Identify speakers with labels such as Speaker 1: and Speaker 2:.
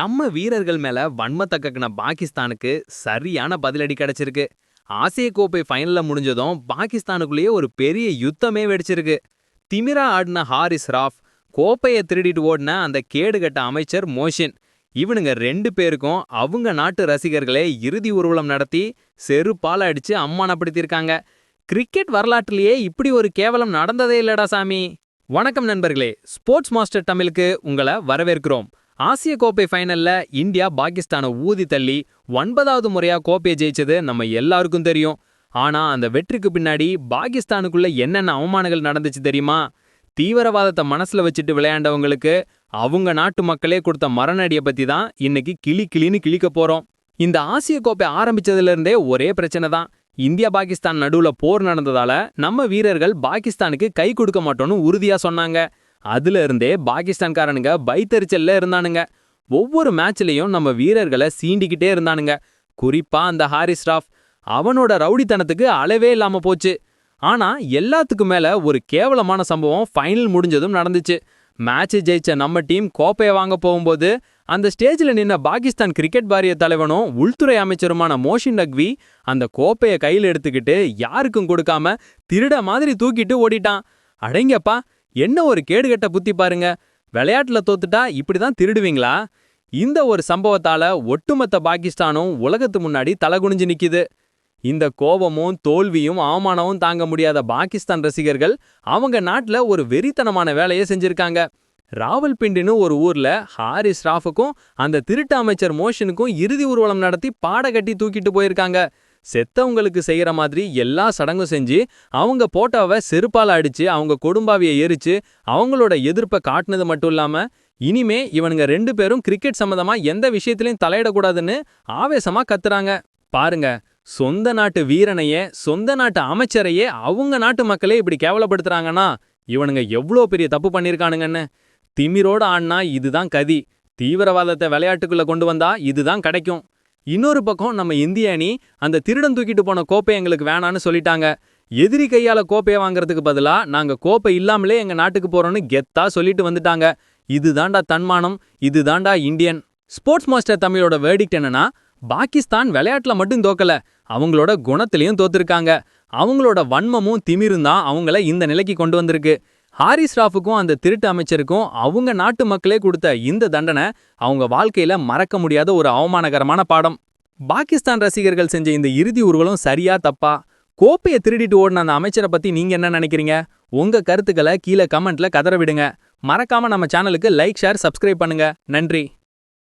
Speaker 1: நம்ம வீரர்கள் மேல வன்மத்தை கக்குன பாகிஸ்தானுக்கு சரியான பதிலடி கிடைச்சிருக்கு. ஆசிய கோப்பை ஃபைனல்ல முடிஞ்சதும் பாகிஸ்தானுக்குள்ளேயே ஒரு பெரிய யுத்தமே வெடிச்சிருக்கு. திமிரா ஆடின ஹாரிஸ் ராஃப் கோப்பையை திருடிட்டு ஓடின அந்த கேடுகட்ட அமைச்சர் மோஷின் இவனுங்க ரெண்டு பேருக்கும் அவங்க நாட்டு ரசிகர்களே இறுதி ஊர்வலம் நடத்தி செருப்பால அடிச்சு அம்மானப்படுத்தியிருக்காங்க கிரிக்கெட் வரலாற்றிலேயே இப்படி ஒரு கேவலம் நடந்ததே இல்லடா சாமி. வணக்கம் நண்பர்களே ஸ்போர்ட்ஸ் மாஸ்டர் தமிழுக்கு உங்களை வரவேற்கிறோம். ஆசிய கோப்பை ஃபைனல்ல இந்தியா பாகிஸ்தானை ஊதி தள்ளி ஒன்பதாவது முறையா கோப்பையை ஜெயிச்சது நம்ம எல்லாருக்கும் தெரியும். ஆனா அந்த வெற்றிக்கு பின்னாடி பாகிஸ்தானுக்குள்ள என்னென்ன அவமானங்கள் நடந்துச்சு தெரியுமா? தீவிரவாதத்தை மனசுல வச்சுட்டு விளையாண்டவங்களுக்கு அவங்க நாட்டு மக்களே கொடுத்த மரணடியை பத்தி தான் இன்னைக்கு கிளி கிளின்னு கிளிக்க போறோம். இந்த ஆசிய கோப்பை ஆரம்பிச்சதுல இருந்தே ஒரே பிரச்சனை தான். இந்தியா பாகிஸ்தான் நடுவுல போர் நடந்ததால நம்ம வீரர்கள் பாகிஸ்தானுக்கு கை கொடுக்க மாட்டோம்னு உறுதியா சொன்னாங்க. அதுல இருந்தே பாகிஸ்தான்காரனுங்க பைத்தறிச்சல்ல இருந்தானுங்க. ஒவ்வொரு மேட்ச்லயும் நம்ம வீரர்களை சீண்டிக்கிட்டே இருந்தானுங்க. குறிப்பா அந்த ஹாரிஸ் ராஃப். அவனோட ரவுடித்தனத்துக்கு அளவே இல்லாம போச்சு. ஆனா எல்லாத்துக்கும் மேல ஒரு கேவலமான சம்பவம் ஃபைனல் முடிஞ்சதும் நடந்துச்சு. மேட்ச் ஜெயிச்ச நம்ம டீம் கோப்பையை வாங்க போகும்போது அந்த ஸ்டேஜில் நின்ன பாகிஸ்தான் கிரிக்கெட் வாரிய தலைவனும் உள்துறை அமைச்சருமான மோஷின் நக்வி அந்த கோப்பையை கையில் எடுத்துக்கிட்டு யாருக்கும் கொடுக்காம திருட மாதிரி தூக்கிட்டு ஓடிட்டான். அடங்கப்பா என்ன ஒரு கேடுகட்ட புத்தி பாருங்க. விளையாட்டுல தோத்துட்டா இப்படிதான் திருடுவீங்களா? இந்த ஒரு சம்பவத்தால ஒட்டுமொத்த பாகிஸ்தானும் உலகத்து முன்னாடி தலகுனிஞ்சு நிக்குது. இந்த கோபமும் தோல்வியும் அவமானமும் தாங்க முடியாத பாகிஸ்தான் ரசிகர்கள் அவங்க நாட்டுல ஒரு வெறித்தனமான வேலையை செஞ்சிருக்காங்க. ராவல்பிண்டின்னு ஒரு ஊர்ல ஹாரிஸ் ராஃபுக்கும் அந்த திருட்டு அமைச்சர் மோஷனுக்கும் இறுதி ஊர்வலம் நடத்தி பாட கட்டி தூக்கிட்டு போயிருக்காங்க. செத்தவங்களுக்கு செய்யற மாதிரி எல்லா சடங்கும் செஞ்சு அவங்க போட்டோவை செருப்பால அடிச்சு அவங்க கொடும்பாவியை எரிச்சு அவங்களோட எதிர்ப்பை காட்டுனது மட்டும் இல்லாம இனிமே இவனுங்க ரெண்டு பேரும் கிரிக்கெட் சம்மந்தமா எந்த விஷயத்திலையும் தலையிடக்கூடாதுன்னு ஆவேசமா கத்துறாங்க. பாருங்க சொந்த நாட்டு வீரனையே சொந்த நாட்டு அமைச்சரையே அவங்க நாட்டு மக்களே இப்படி கேவலப்படுத்துறாங்கன்னா இவனுங்க எவ்வளோ பெரிய தப்பு பண்ணிருக்கானுங்கன்னு. திமிரோட ஆடினா இதுதான் கதி. தீவிரவாதத்தை விளையாட்டுக்குள்ள கொண்டு வந்தா இதுதான் கிடைக்கும். இன்னொரு பக்கம் நம்ம இந்திய அணி அந்த திருடன் தூக்கிட்டு போன கோப்பை எங்களுக்கு வேணான்னு சொல்லிட்டாங்க. எதிரி கையால கோப்பையை வாங்குறதுக்கு பதிலா நாங்க கோப்பை இல்லாமலே எங்க நாட்டுக்கு போறோம்னு கெத்தா சொல்லிட்டு வந்துட்டாங்க. இதுதான்டா தன்மானம் இதுதான்டா இந்தியன். ஸ்போர்ட்ஸ் மாஸ்டர் தமிழோட வேர்டிக்ட் என்னன்னா பாகிஸ்தான் விளையாட்டுல மட்டும் தோக்கல. அவங்களோட குணத்திலையும் தோத்துருக்காங்க. அவங்களோட வன்மமும் திமிரும் தான் அவங்கள இந்த நிலைக்கு கொண்டு வந்திருக்கு. ஹாரிஸ் ராஃபுக்கும் அந்த திருட்டு அமைச்சருக்கும் அவங்க நாட்டு மக்களே கொடுத்த இந்த தண்டனை அவங்க வாழ்க்கையில மறக்க முடியாத ஒரு அவமானகரமான பாடம். பாகிஸ்தான் ரசிகர்கள் செஞ்ச இந்த இறுதி ஊர்வலம் சரியா தப்பா? கோப்பையை திருடிட்டு ஓடின அந்த அமைச்சரை பத்தி நீங்க என்ன நினைக்கிறீங்க? உங்க கருத்துக்களை கீழே கமெண்ட்ல கதற விடுங்க. மறக்காம நம்ம சேனலுக்கு லைக் ஷேர் சப்ஸ்கிரைப் பண்ணுங்க. நன்றி.